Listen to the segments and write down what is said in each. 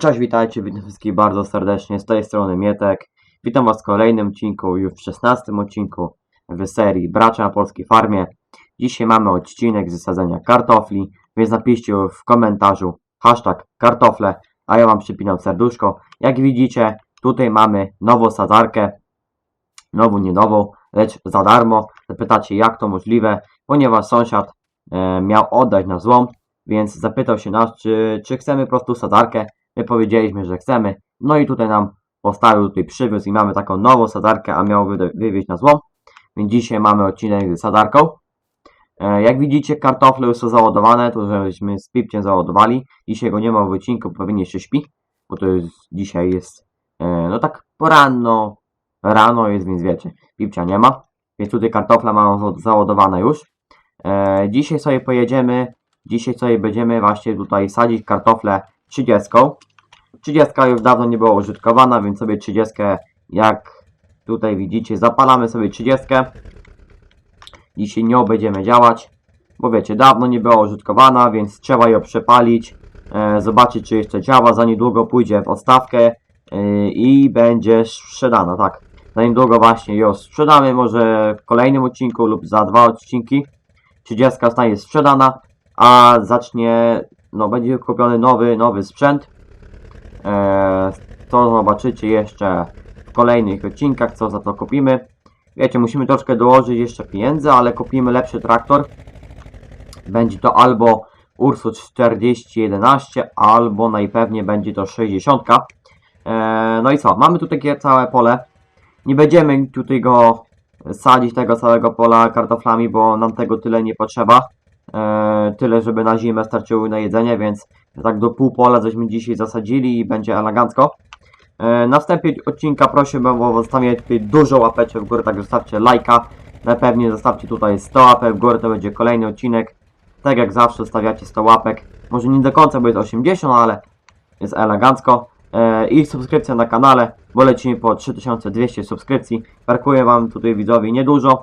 Cześć, witajcie, witam wszystkich bardzo serdecznie, z tej strony Mietek. Witam Was w kolejnym odcinku, już w 16 odcinku w serii Bracia na Polskiej Farmie. Dzisiaj mamy odcinek z sadzenia kartofli, więc napiszcie w komentarzu hashtag kartofle, a ja Wam przypinam serduszko. Jak widzicie, tutaj mamy nową sadzarkę, nową, nie nową, lecz za darmo. Zapytacie jak to możliwe, ponieważ sąsiad e, miał oddać na złom, więc zapytał się nas, czy, czy chcemy po prostu sadzarkę. My powiedzieliśmy, że chcemy. No i tutaj nam postawił, tutaj przywiózł i mamy taką nową sadzarkę, a miał wyda- wywieźć na złom. Więc dzisiaj mamy odcinek z sadarką. E, Jak widzicie, kartofle już są załadowane, to żeśmy z Pipciem załadowali. Dzisiaj go nie ma w odcinku, pewnie jeszcze śpi, bo to jest, dzisiaj jest, e, no tak poranno, rano jest, więc wiecie, Pipcia nie ma. Więc tutaj kartofle mamy za- załadowane już. E, Dzisiaj sobie pojedziemy, dzisiaj sobie będziemy właśnie tutaj sadzić kartofle 30. 30 już dawno nie była użytkowana, więc sobie 30 jak tutaj widzicie zapalamy sobie 30. Dzisiaj nią będziemy działać, bo wiecie, dawno nie była użytkowana, więc trzeba ją przepalić, e, zobaczyć czy jeszcze działa, za niedługo pójdzie w odstawkę e, i będzie sprzedana, tak. Za niedługo właśnie ją sprzedamy, może w kolejnym odcinku lub za dwa odcinki. 30 zostanie sprzedana, a zacznie, no będzie kupiony nowy, nowy sprzęt. Eee, to zobaczycie jeszcze w kolejnych odcinkach, co za to kupimy. Wiecie, musimy troszkę dołożyć jeszcze pieniędzy, ale kupimy lepszy traktor. Będzie to albo Ursus 4011, albo najpewniej będzie to 60. Eee, no i co, mamy tu takie całe pole. Nie będziemy tutaj go sadzić tego całego pola kartoflami, bo nam tego tyle nie potrzeba. E, tyle, żeby na zimę starczyło na jedzenie, więc tak do pół pola żeśmy dzisiaj zasadzili i będzie elegancko. E, na wstępie odcinka prosiłbym o zostawienie dużo łapeczek w górę, tak zostawcie lajka. Na pewnie zostawcie tutaj 100 łapek w górę, to będzie kolejny odcinek. Tak jak zawsze stawiacie 100 łapek. Może nie do końca, bo jest 80, ale jest elegancko. E, I subskrypcja na kanale, bo lecimy po 3200 subskrypcji. Brakuje Wam tutaj widzowie niedużo.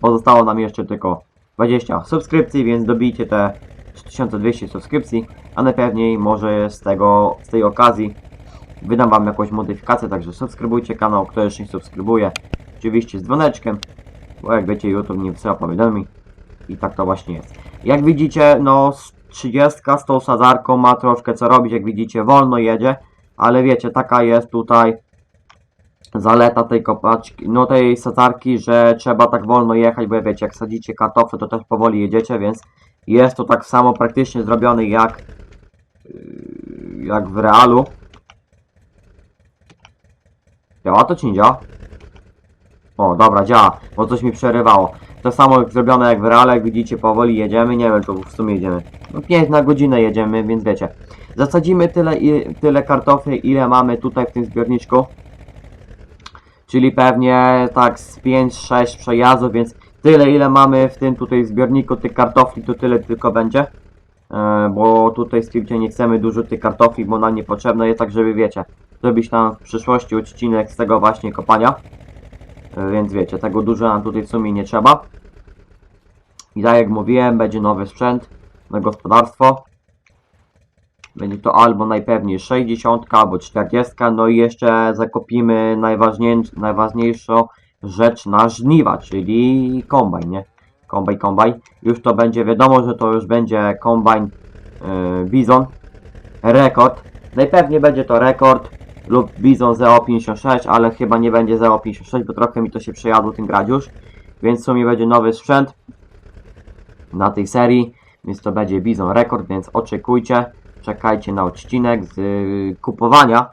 Pozostało nam jeszcze tylko 20 subskrypcji, więc dobijcie te 3200 subskrypcji, a najpewniej może z tego, z tej okazji wydam Wam jakąś modyfikację, także subskrybujcie kanał, kto jeszcze nie subskrybuje, oczywiście z dzwoneczkiem, bo jak wiecie YouTube nie wysyła powiadomień i tak to właśnie jest. Jak widzicie, no z 30 z tą sadzarką ma troszkę co robić, jak widzicie wolno jedzie, ale wiecie, taka jest tutaj zaleta tej kopaczki, no tej sadzarki, że trzeba tak wolno jechać, bo wiecie, jak sadzicie kartofle, to też powoli jedziecie, więc jest to tak samo praktycznie zrobione jak yy, jak w realu. Działa to czy nie działa? O, dobra, działa, bo coś mi przerywało. To samo jak zrobione jak w reale, jak widzicie, powoli jedziemy, nie wiem, czy w sumie jedziemy. No 5 na godzinę jedziemy, więc wiecie. Zasadzimy tyle, tyle kartofli, ile mamy tutaj w tym zbiorniczku. Czyli pewnie tak z 5-6 przejazdów, więc tyle ile mamy w tym tutaj zbiorniku tych kartofli, to tyle tylko będzie. E, bo tutaj stwierdzicie nie chcemy dużo tych kartofli, bo nam niepotrzebne jest tak, żeby wiecie, zrobić tam w przyszłości odcinek z tego właśnie kopania. E, więc wiecie, tego dużo nam tutaj w sumie nie trzeba. I tak jak mówiłem, będzie nowy sprzęt na gospodarstwo. Będzie to albo najpewniej 60 albo 40, no i jeszcze najważniej, najważniejszą rzecz na żniwa, czyli kombajn, nie? Kombajn, kombajn. Już to będzie, wiadomo, że to już będzie kombajn yy, Bizon. Rekord. Najpewniej będzie to rekord lub Bizon 056, ale chyba nie będzie 056, bo trochę mi to się przejadło tym już. Więc w sumie będzie nowy sprzęt na tej serii, więc to będzie Bizon Rekord, więc oczekujcie czekajcie na odcinek z y, kupowania,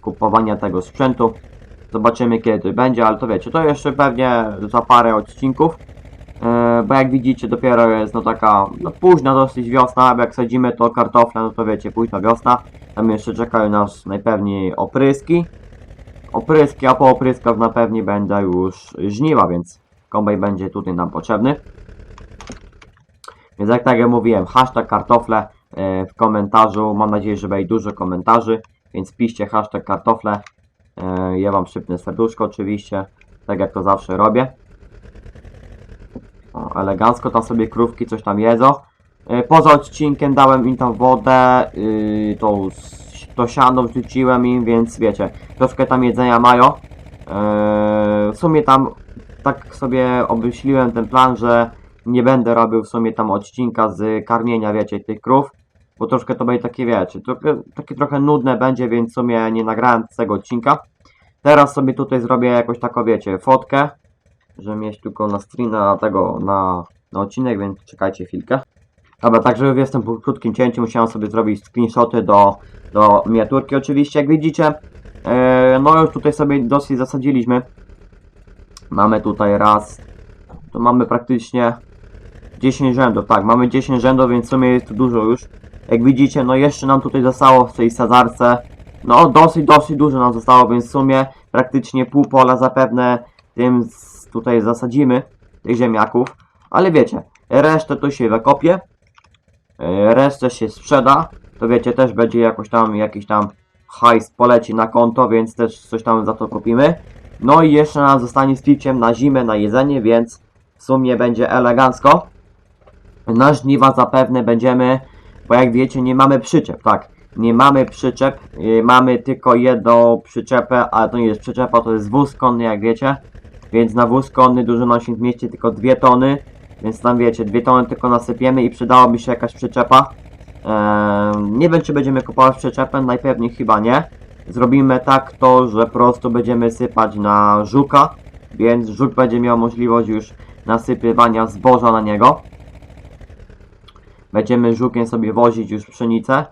kupowania tego sprzętu. Zobaczymy kiedy będzie, ale to wiecie, to jeszcze pewnie za parę odcinków. E, bo jak widzicie dopiero jest no taka no późna dosyć wiosna, jak sadzimy to kartofle, no to wiecie, późna wiosna. Tam jeszcze czekają nas najpewniej opryski. Opryski, a po opryskach na pewnie będą już żniwa, więc kombaj będzie tutaj nam potrzebny. Więc jak tak jak mówiłem, hashtag kartofle w komentarzu. Mam nadzieję, że będzie dużo komentarzy, więc piszcie hashtag kartofle. E, Ja wam szybne serduszko oczywiście, tak jak to zawsze robię. O, elegancko tam sobie krówki coś tam jedzą. E, Poza odcinkiem dałem im tam wodę, yy, tą to siano wrzuciłem im, więc wiecie, troszkę tam jedzenia mają. W sumie tam tak sobie obmyśliłem ten plan, że nie będę robił w sumie tam odcinka z karmienia, wiecie, tych krów, bo troszkę to będzie takie, wiecie, trochę, takie trochę nudne będzie, więc w sumie nie nagrałem tego odcinka. Teraz sobie tutaj zrobię jakoś taką, wiecie, fotkę, żeby mieć tylko na screena tego, na, na odcinek, więc czekajcie chwilkę. Dobra, także już jestem po krótkim cięciu, musiałem sobie zrobić screenshoty do, do miniaturki oczywiście, jak widzicie. E, no już tutaj sobie dosyć zasadziliśmy. Mamy tutaj raz, to mamy praktycznie 10 rzędów, tak, mamy 10 rzędów, więc w sumie jest tu dużo już. Jak widzicie, no jeszcze nam tutaj zostało w tej sadzarce, no dosyć, dosyć dużo nam zostało, więc w sumie praktycznie pół pola zapewne tym tutaj zasadzimy, tych ziemniaków. Ale wiecie, resztę to się wykopie, e, resztę się sprzeda, to wiecie, też będzie jakoś tam, jakiś tam hajs poleci na konto, więc też coś tam za to kupimy. No i jeszcze nam zostanie z na zimę, na jedzenie, więc w sumie będzie elegancko. Na żniwa zapewne będziemy, bo jak wiecie, nie mamy przyczep, tak. Nie mamy przyczep, yy, mamy tylko jedną przyczepę, ale to nie jest przyczepa, to jest wóz konny, jak wiecie. Więc na wóz konny dużo nam się zmieści tylko dwie tony, więc tam wiecie, dwie tony tylko nasypiemy i przydałaby się jakaś przyczepa. Eee, nie wiem, czy będziemy kupować przyczepę, najpewniej chyba nie. Zrobimy tak to, że po prostu będziemy sypać na żuka, więc żuk będzie miał możliwość już nasypywania zboża na niego. Będziemy żukiem sobie wozić już pszenicę.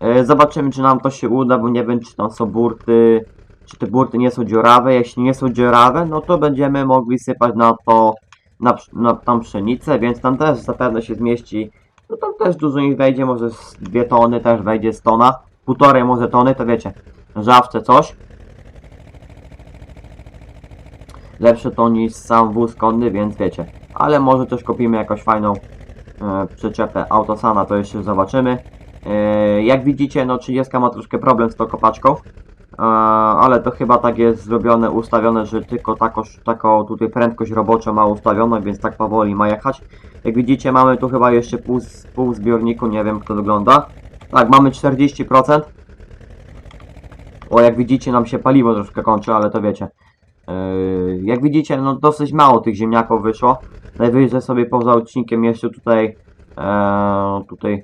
E, Zobaczymy, czy nam to się uda, bo nie wiem, czy tam są burty, czy te burty nie są dziurawe. Jeśli nie są dziurawe, no to będziemy mogli sypać na to, na, na tam pszenicę, więc tam też zapewne się zmieści. No tam też dużo ich wejdzie, może dwie tony też wejdzie z tona. Półtorej może tony, to wiecie, żawce coś. Lepsze to niż sam wóz konny, więc wiecie. Ale może też kupimy jakąś fajną przyczepę Autosana, to jeszcze zobaczymy. E, jak widzicie, no 30 ma troszkę problem z tą kopaczką. E, ale to chyba tak jest zrobione, ustawione, że tylko taką, taką tutaj prędkość roboczą ma ustawioną, więc tak powoli ma jechać. Jak widzicie, mamy tu chyba jeszcze pół, pół zbiorniku, nie wiem jak to wygląda. Tak, mamy 40%. O, jak widzicie, nam się paliwo troszkę kończy, ale to wiecie. Yy, jak widzicie, no dosyć mało tych ziemniaków wyszło. Najwyżej sobie poza odcinkiem jeszcze tutaj, e, tutaj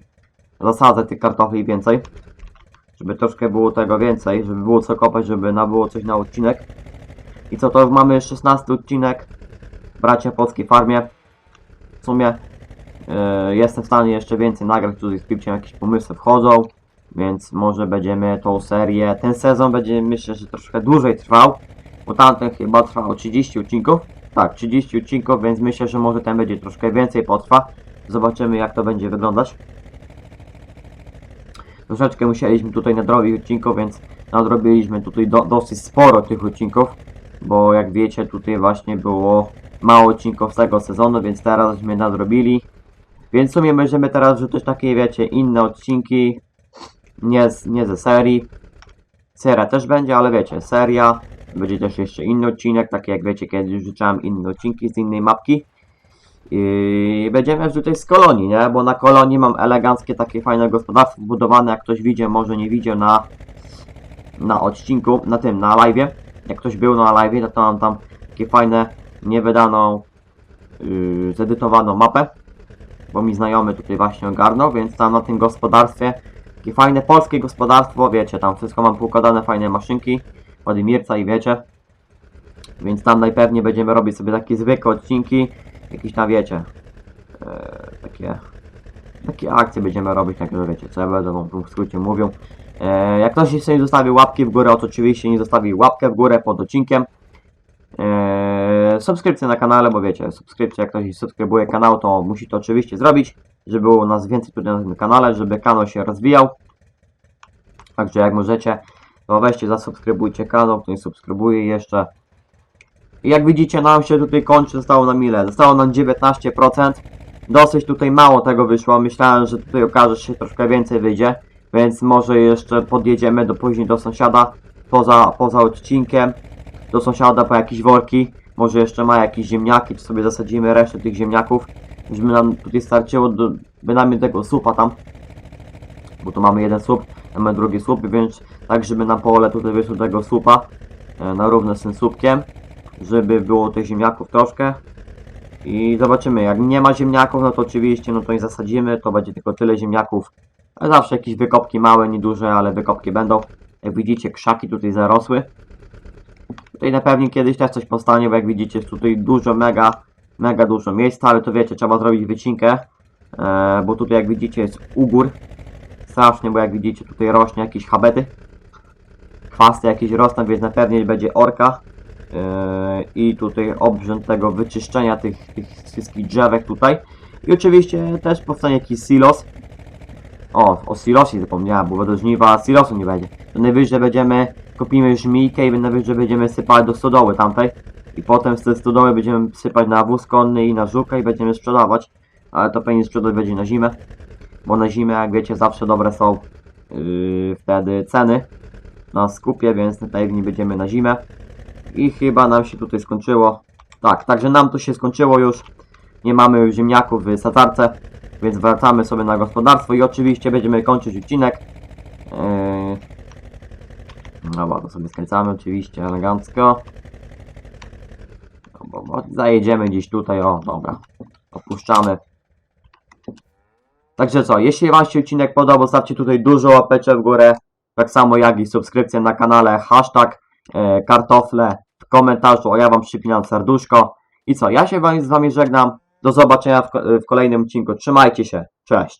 zasadzę tych kartofli więcej. Żeby troszkę było tego więcej, żeby było co kopać, żeby na było coś na odcinek. I co, to mamy 16 odcinek. Bracia Polskiej Farmie. W sumie e, jestem w stanie jeszcze więcej nagrać, tutaj z jakieś pomysły wchodzą. Więc może będziemy tą serię, ten sezon będzie myślę, że troszkę dłużej trwał. Bo tamten chyba trwał 30 odcinków. Tak, 30 odcinków, więc myślę, że może ten będzie troszkę więcej potrwa. Zobaczymy jak to będzie wyglądać. Troszeczkę musieliśmy tutaj nadrobić odcinków, więc nadrobiliśmy tutaj do, dosyć sporo tych odcinków. Bo jak wiecie, tutaj właśnie było mało odcinków z tego sezonu, więc teraz żeśmy nadrobili. Więc w sumie będziemy teraz rzucać takie, wiecie, inne odcinki. Nie, nie ze serii. Seria też będzie, ale wiecie, seria. Będzie też jeszcze inny odcinek, takie jak wiecie, kiedyś rzucałem inne odcinki z innej mapki. I będziemy tutaj z kolonii, nie? Bo na kolonii mam eleganckie takie fajne gospodarstwo budowane, jak ktoś widzi, może nie widział na, na odcinku, na tym, na live'ie. Jak ktoś był na live'ie, no to mam tam takie fajne, niewydaną, yy, zedytowaną mapę. Bo mi znajomy tutaj właśnie ogarnął, więc tam na tym gospodarstwie takie fajne polskie gospodarstwo, wiecie, tam wszystko mam poukładane, fajne maszynki, Władimirca i wiecie. Więc tam najpewniej będziemy robić sobie takie zwykłe odcinki, jakieś tam wiecie, e, takie, takie akcje będziemy robić, tak że wiecie, co ja będę wam w skrócie mówił. E, jak ktoś jeszcze nie zostawił łapki w górę, to oczywiście nie zostawił łapkę w górę pod odcinkiem. E, na kanale, bo wiecie, subskrypcja, jak ktoś subskrybuje kanał, to musi to oczywiście zrobić, żeby było nas więcej tutaj na tym kanale, żeby kanał się rozwijał. Także jak możecie, to weźcie, zasubskrybujcie kanał, kto nie subskrybuje jeszcze. I jak widzicie, nam się tutaj kończy, zostało nam ile? Zostało nam 19%. Dosyć tutaj mało tego wyszło, myślałem, że tutaj okaże się troszkę więcej wyjdzie. Więc może jeszcze podjedziemy do później do sąsiada, poza, poza odcinkiem. Do sąsiada po jakieś worki. Może jeszcze ma jakieś ziemniaki, czy sobie zasadzimy resztę tych ziemniaków. Żeby nam tutaj starczyło do bynajmniej tego supa tam. Bo tu mamy jeden słup. Mamy drugi słup, więc tak, żeby na pole tutaj wyszło tego słupa e, na równo z tym słupkiem, żeby było tych ziemniaków troszkę. I zobaczymy, jak nie ma ziemniaków, no to oczywiście, no to nie zasadzimy, to będzie tylko tyle ziemniaków. Zawsze jakieś wykopki małe, nieduże, ale wykopki będą. Jak widzicie, krzaki tutaj zarosły. Tutaj na pewno kiedyś też coś powstanie, bo jak widzicie, jest tutaj dużo, mega, mega dużo miejsca, ale to wiecie, trzeba zrobić wycinkę, e, bo tutaj jak widzicie jest ugór. Strasznie, bo jak widzicie tutaj rośnie jakieś habety. Chwasty jakieś rosną, więc na pewno będzie orka. e, I tutaj obrzęd tego wyczyszczenia tych, tych wszystkich drzewek tutaj. I oczywiście też powstanie jakiś silos. O, o silosie zapomniałem, bo będą żniwa, silosu nie będzie. To najwyżej będziemy, kupimy żmijkę i najwyżej będziemy sypać do stodoły tamtej. I potem z tej stodoły będziemy sypać na wóz konny i na żuka i będziemy sprzedawać. Ale to pewnie sprzedać będzie na zimę. Bo na zimę, jak wiecie, zawsze dobre są yy, wtedy ceny na skupie, więc pewnie będziemy na zimę. I chyba nam się tutaj skończyło. Tak, także nam tu się skończyło już. Nie mamy już ziemniaków w sadzarce, więc wracamy sobie na gospodarstwo i oczywiście będziemy kończyć odcinek. Yy... Dobra, to sobie skręcamy oczywiście elegancko. No, bo, bo zajedziemy gdzieś tutaj, o dobra. Opuszczamy. Także co, jeśli Wam się odcinek podobał, stawcie tutaj dużo łapeczek w górę. Tak samo jak i subskrypcję na kanale, hashtag e, kartofle w komentarzu, a ja Wam przypinam serduszko. I co, ja się z Wami żegnam. Do zobaczenia w, w kolejnym odcinku. Trzymajcie się. Cześć.